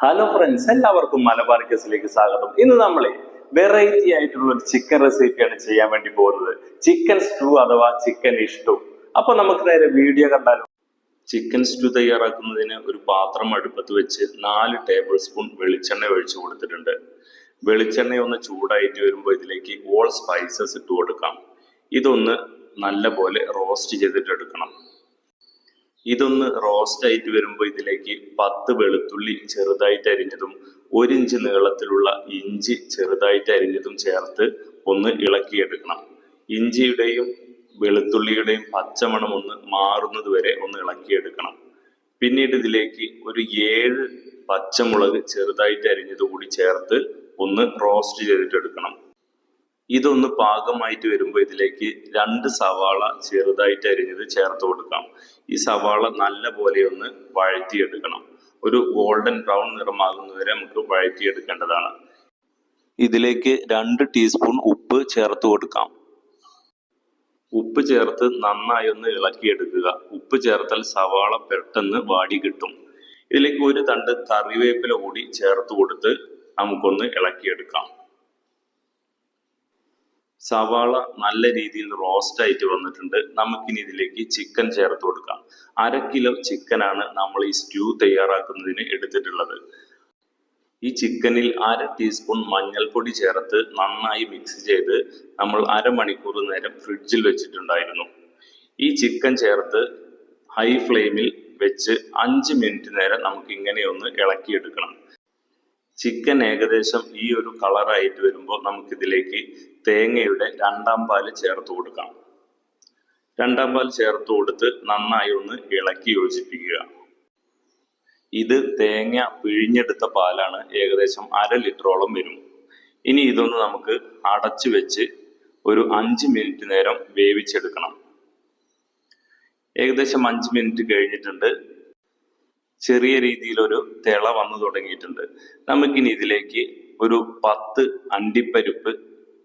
Hello friends എല്ലാവർക്കും മലബാർ കേസിലേക്ക് സ്വാഗതം. ഇന്ന് നമ്മളെ വെറൈറ്റി ആയിട്ടുള്ള ഒരു ചിക്കൻ റെസിപ്പിയാണ് ചെയ്യാൻ വേണ്ടി പോകുന്നത്. ചിക്കൻ സ്റ്റൂ അഥവാ ചിക്കൻ ഇഷ്ടു അപ്പൊ നമുക്ക് നേരെ വീഡിയോ കണ്ടാലോ. ചിക്കൻ സ്റ്റൂ തയ്യാറാക്കുന്നതിന് ഒരു പാത്രം അടുപ്പത്ത് വെച്ച് നാല് ടേബിൾ സ്പൂൺ വെളിച്ചെണ്ണ ഒഴിച്ചു കൊടുത്തിട്ടുണ്ട്. വെളിച്ചെണ്ണ ഒന്ന് ചൂടായിട്ട് വരുമ്പോൾ ഇതിലേക്ക് ഓൾ സ്പൈസസ് ഇട്ട് കൊടുക്കാം. ഇതൊന്ന് നല്ല പോലെ റോസ്റ്റ് ചെയ്തിട്ട് എടുക്കണം ഇതൊന്ന് റോസ്റ്റ് ആയിട്ട് വരുമ്പോൾ ഇതിലേക്ക് പത്ത് വെളുത്തുള്ളി ചെറുതായിട്ട് അരിഞ്ഞതും ഒരു ഇഞ്ച് നീളത്തിലുള്ള ഇഞ്ചി ചെറുതായിട്ട് അരിഞ്ഞതും ചേർത്ത് ഒന്ന് ഇളക്കിയെടുക്കണം. ഇഞ്ചിയുടെയും വെളുത്തുള്ളിയുടെയും പച്ചമണം ഒന്ന് മാറുന്നത് വരെ ഒന്ന് ഇളക്കിയെടുക്കണം. പിന്നീട് ഇതിലേക്ക് ഒരു ഏഴ് പച്ചമുളക് ചെറുതായിട്ട് അരിഞ്ഞത് കൂടി ചേർത്ത് ഒന്ന് റോസ്റ്റ് ചെയ്തിട്ട് എടുക്കണം ഇതൊന്ന് പാകമായിട്ട് വരുമ്പോൾ ഇതിലേക്ക് രണ്ട് സവാള ചെറുതായിട്ട് അരിഞ്ഞത് ചേർത്ത് കൊടുക്കാം. ഈ സവാള നല്ല പോലെ ഒന്ന് വഴറ്റിയെടുക്കണം. ഒരു ഗോൾഡൻ ബ്രൗൺ നിറമാകുന്നവരെ നമുക്ക് വഴറ്റിയെടുക്കേണ്ടതാണ്. ഇതിലേക്ക് രണ്ട് ടീസ്പൂൺ ഉപ്പ് ചേർത്ത് കൊടുക്കാം. ഉപ്പ് ചേർത്ത് നന്നായി ഒന്ന് ഇളക്കിയെടുക്കുക. ഉപ്പ് ചേർത്താൽ സവാള പെട്ടെന്ന് വാടി കിട്ടും. ഇതിലേക്ക് ഒരു തണ്ട് കറിവേപ്പില കൂടി ചേർത്ത് കൊടുത്ത് നമുക്കൊന്ന് ഇളക്കിയെടുക്കാം. സവാള നല്ല രീതിയിൽ റോസ്റ്റ് ആയിട്ട് വന്നിട്ടുണ്ട്. നമുക്കിനി ഇതിലേക്ക് ചിക്കൻ ചേർത്ത് കൊടുക്കാം. അര കിലോ ചിക്കനാണ് നമ്മൾ ഈ സ്റ്റ്യൂ തയ്യാറാക്കുന്നതിന് എടുത്തിട്ടുള്ളത്. ഈ ചിക്കനിൽ അര ടീസ്പൂൺ മഞ്ഞൾപ്പൊടി ചേർത്ത് നന്നായി മിക്സ് ചെയ്ത് നമ്മൾ അരമണിക്കൂർ നേരം ഫ്രിഡ്ജിൽ വെച്ചിട്ടുണ്ടായിരുന്നു. ഈ ചിക്കൻ ചേർത്ത് ഹൈ ഫ്ലെയിമിൽ വെച്ച് അഞ്ച് മിനിറ്റ് നേരം നമുക്ക് ഇങ്ങനെ ഒന്ന് ഇളക്കിയെടുക്കണം. ചിക്കൻ ഏകദേശം ഈ ഒരു കളറായിട്ട് വരുമ്പോൾ നമുക്കിതിലേക്ക് തേങ്ങയുടെ രണ്ടാം പാൽ ചേർത്ത് കൊടുക്കാം. രണ്ടാം പാൽ ചേർത്ത് കൊടുത്ത് നന്നായി ഒന്ന് ഇളക്കി യോജിപ്പിക്കുക. ഇത് തേങ്ങ പിഴിഞ്ഞെടുത്ത പാലാണ് ഏകദേശം അര ലിറ്ററോളം വരും. ഇനി ഇതൊന്ന് നമുക്ക് അടച്ചു വെച്ച് ഒരു അഞ്ച് മിനിറ്റ് നേരം വേവിച്ചെടുക്കണം. ഏകദേശം അഞ്ച് മിനിറ്റ് കഴിഞ്ഞിട്ടുണ്ട്. ചെറിയ രീതിയിലൊരു തിള വന്നു തുടങ്ങിയിട്ടുണ്ട്. നമുക്കിനി ഇതിലേക്ക് ഒരു പത്ത് അണ്ടിപ്പരിപ്പ്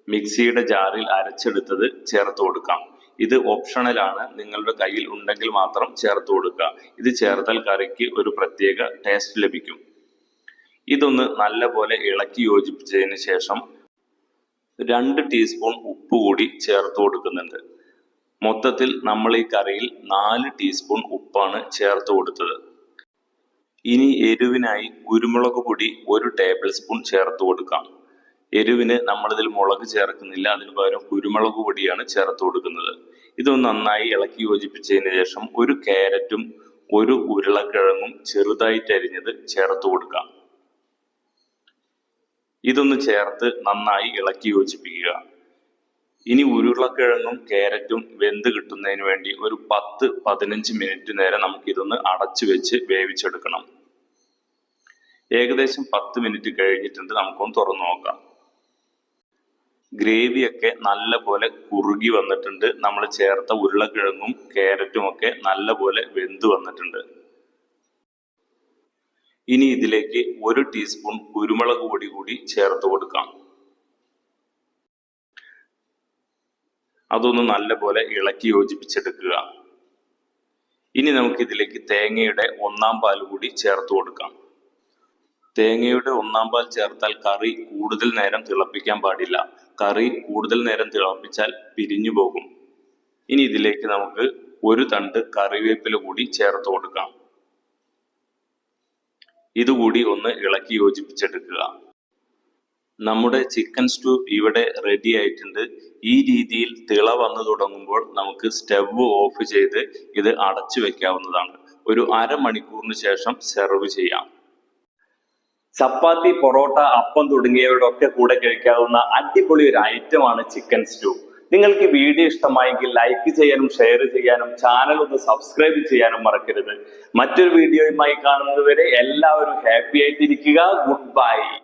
മിക്സിയുടെ ജാറിൽ അരച്ചെടുത്തത് ചേർത്ത് കൊടുക്കാം. ഇത് ഓപ്ഷണലാണ് നിങ്ങളുടെ കയ്യിൽ ഉണ്ടെങ്കിൽ മാത്രം ചേർത്ത് കൊടുക്കുക. ഇത് ചേർത്താൽ കറിക്ക് ഒരു പ്രത്യേക ടേസ്റ്റ് ലഭിക്കും. ഇതൊന്ന് നല്ലപോലെ ഇളക്കി യോജിപ്പിച്ചതിന് ശേഷം രണ്ട് ടീസ്പൂൺ ഉപ്പ് കൂടി ചേർത്ത് കൊടുക്കുന്നുണ്ട്. മൊത്തത്തിൽ നമ്മൾ ഈ കറിയിൽ നാല് ടീസ്പൂൺ ഉപ്പാണ് ചേർത്ത് കൊടുത്തത്. ഇനി എരിവിനായി കുരുമുളക് പൊടി ഒരു ടേബിൾ സ്പൂൺ ചേർത്ത് കൊടുക്കാം. എരിവിന് നമ്മളിതിൽ മുളക് ചേർക്കുന്നില്ല അതിന് പകരം കുരുമുളക് പൊടിയാണ് ചേർത്ത് കൊടുക്കുന്നത്. ഇതൊന്ന് നന്നായി ഇളക്കി യോജിപ്പിച്ചതിന് ശേഷം ഒരു ക്യാരറ്റും ഒരു ഉരുളക്കിഴങ്ങും ചെറുതായിട്ട് അരിഞ്ഞത് ചേർത്ത് കൊടുക്കാം. ഇതൊന്ന് ചേർത്ത് നന്നായി ഇളക്കി യോജിപ്പിക്കുക. ഇനി ഉരുളക്കിഴങ്ങും ക്യാരറ്റും വെന്ത് കിട്ടുന്നതിന് വേണ്ടി ഒരു പത്ത് പതിനഞ്ച് മിനിറ്റ് നേരം നമുക്ക് ഇതൊന്ന് അടച്ചു വെച്ച് വേവിച്ചെടുക്കണം. ഏകദേശം പത്ത് മിനിറ്റ് കഴിഞ്ഞിട്ടുണ്ട് നമുക്കൊന്ന് തുറന്നു നോക്കാം. ഗ്രേവിയൊക്കെ നല്ല പോലെ കുറുകി വന്നിട്ടുണ്ട്. നമ്മൾ ചേർത്ത ഉരുളക്കിഴങ്ങും ക്യാരറ്റും ഒക്കെ നല്ല പോലെ വെന്ത് വന്നിട്ടുണ്ട്. ഇനി ഇതിലേക്ക് ഒരു ടീസ്പൂൺ കുരുമുളക് പൊടി കൂടി ചേർത്ത് കൊടുക്കാം. അതൊന്ന് നല്ലപോലെ ഇളക്കി യോജിപ്പിച്ചെടുക്കുക. ഇനി നമുക്ക് ഇതിലേക്ക് തേങ്ങയുടെ ഒന്നാം പാൽ കൂടി ചേർത്ത് കൊടുക്കാം. തേങ്ങയുടെ ഒന്നാം പാൽ ചേർത്താൽ കറി കൂടുതൽ നേരം തിളപ്പിക്കാൻ പാടില്ല. കറി കൂടുതൽ നേരം തിളപ്പിച്ചാൽ പിരിഞ്ഞു പോകും. ഇനി ഇതിലേക്ക് നമുക്ക് ഒരു തണ്ട് കറിവേപ്പില കൂടി ചേർത്ത് കൊടുക്കാം. ഇതുകൂടി ഒന്ന് ഇളക്കി യോജിപ്പിച്ചെടുക്കുക. നമ്മുടെ ചിക്കൻ സ്റ്റൂ ഇവിടെ റെഡി ആയിട്ടുണ്ട്. ഈ രീതിയിൽ തിള വന്നു തുടങ്ങുമ്പോൾ നമുക്ക് സ്റ്റവ് ഓഫ് ചെയ്ത് ഇത് അടച്ചു വെക്കാവുന്നതാണ്. ഒരു അരമണിക്കൂറിന് ശേഷം സെർവ് ചെയ്യാം. ചപ്പാത്തി പൊറോട്ട അപ്പം തുടങ്ങിയവയുടെ ഒക്കെ കൂടെ കഴിക്കാവുന്ന അടിപൊളി ഒരു ഐറ്റമാണ് ചിക്കൻ സ്റ്റൂ നിങ്ങൾക്ക് വീഡിയോ ഇഷ്ടമായെങ്കിൽ ലൈക്ക് ചെയ്യാനും ഷെയർ ചെയ്യാനും ചാനൽ ഒന്ന് സബ്സ്ക്രൈബ് ചെയ്യാനും മറക്കരുത്. മറ്റൊരു വീഡിയോയുമായി കാണുന്നതുവരെ എല്ലാവരും ഹാപ്പി ആയിട്ടിരിക്കുക. Good bye